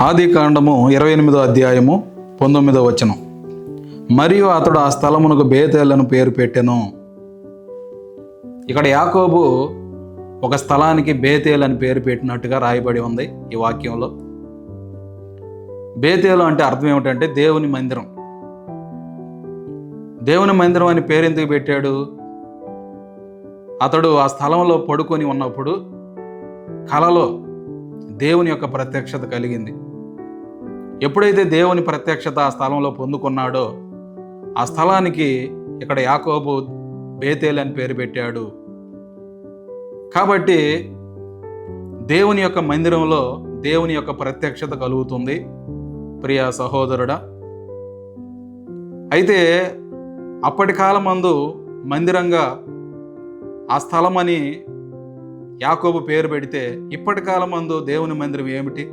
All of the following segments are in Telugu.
ఆది కాండము ఇరవై ఎనిమిదో అధ్యాయము పంతొమ్మిదో వచనం. మరియు అతడు ఆ స్థలమునకు బేతేలను పేరు పెట్టెను. ఇక్కడ యాకోబు ఒక స్థలానికి బేతేల్ అని పేరు పెట్టినట్టుగా రాయబడి ఉంది ఈ వాక్యంలో. బేతేలు అంటే అర్థం ఏమిటంటే దేవుని మందిరం. దేవుని మందిరం అని పేరు ఎందుకు పెట్టాడు? అతడు ఆ స్థలంలో పడుకొని ఉన్నప్పుడు కలలో దేవుని యొక్క ప్రత్యక్షత కలిగింది. ఎప్పుడైతే దేవుని ప్రత్యక్షత ఆ స్థలంలో పొందుకున్నాడో ఆ స్థలానికి ఇక్కడ యాకోబు బేతేల్ అని పేరు పెట్టాడు. కాబట్టి దేవుని యొక్క మందిరంలో దేవుని యొక్క ప్రత్యక్షత కలుగుతుంది. ప్రియ సహోదరుడా అయితే అప్పటి కాలమందు మందిరంగా ఆ స్థలమని యాకోబు పేరు పెడితే ఇప్పటి కాలమందు దేవుని మందిరం ఏమిటి?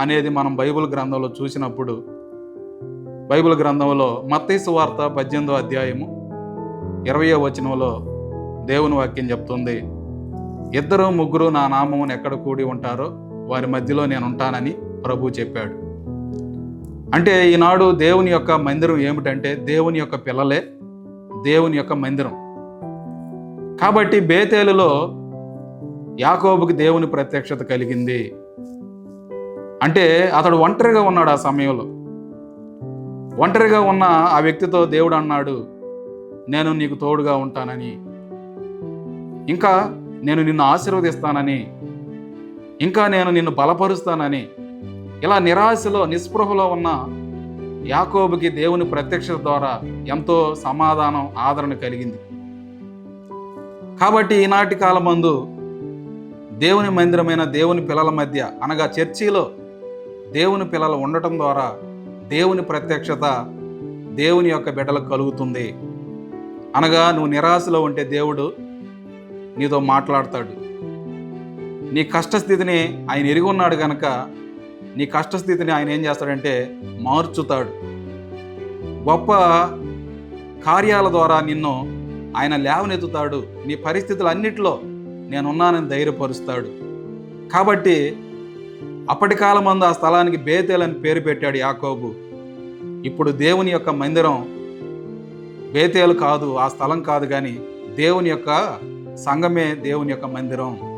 అనేది మనం బైబిల్ గ్రంథంలో చూసినప్పుడు బైబిల్ గ్రంథంలో మత్తయి వార్త పద్దెనిమిదో అధ్యాయము ఇరవయో వచనంలో దేవుని వాక్యం చెప్తుంది ఇద్దరు ముగ్గురు నా నామమును ఎక్కడ కూడి ఉంటారో వారి మధ్యలో నేను ఉంటానని ప్రభు చెప్పాడు. అంటే ఈనాడు దేవుని యొక్క మందిరం ఏమిటంటే దేవుని యొక్క పిల్లలే దేవుని యొక్క మందిరం. కాబట్టి బేతేలులో యాకోబుకి దేవుని ప్రత్యక్షత కలిగింది. అంటే అతడు ఒంటరిగా ఉన్నాడు ఆ సమయంలో. ఒంటరిగా ఉన్న ఆ వ్యక్తితో దేవుడు అన్నాడు నేను నీకు తోడుగా ఉంటానని. ఇంకా నేను నిన్ను ఆశీర్వదిస్తానని. ఇంకా నేను నిన్ను బలపరుస్తానని. ఇలా నిరాశలో నిస్పృహలో ఉన్న యాకోబుకి దేవుని ప్రత్యక్షత ద్వారా ఎంతో సమాధానం ఆదరణ కలిగింది. కాబట్టి ఈనాటి కాలమందు దేవుని మందిరమైన దేవుని పిల్లల మధ్య అనగా చర్చిలో దేవుని పిల్లలు ఉండటం ద్వారా దేవుని ప్రత్యక్షత దేవుని యొక్క బిడ్డలకు కలుగుతుంది. అనగా నువ్వు నిరాశలో ఉంటే దేవుడు నీతో మాట్లాడతాడు. నీ కష్టస్థితిని ఆయన ఎరిగి ఉన్నాడు కనుక నీ కష్టస్థితిని ఆయన ఏం చేస్తాడంటే మార్చుతాడు. గొప్ప కార్యాల ద్వారా నిన్ను ఆయన లేవనెత్తుతాడు. నీ పరిస్థితులు అన్నిటిలో నేనున్నానని ధైర్యపరుస్తాడు. కాబట్టి అప్పటి కాలమందు ఆ స్థలానికి బేతేల్ అని పేరు పెట్టాడు యాకోబు. ఇప్పుడు దేవుని యొక్క మందిరం బేతేలు కాదు ఆ స్థలం కాదు కానీ దేవుని యొక్క సంఘమే దేవుని యొక్క మందిరం.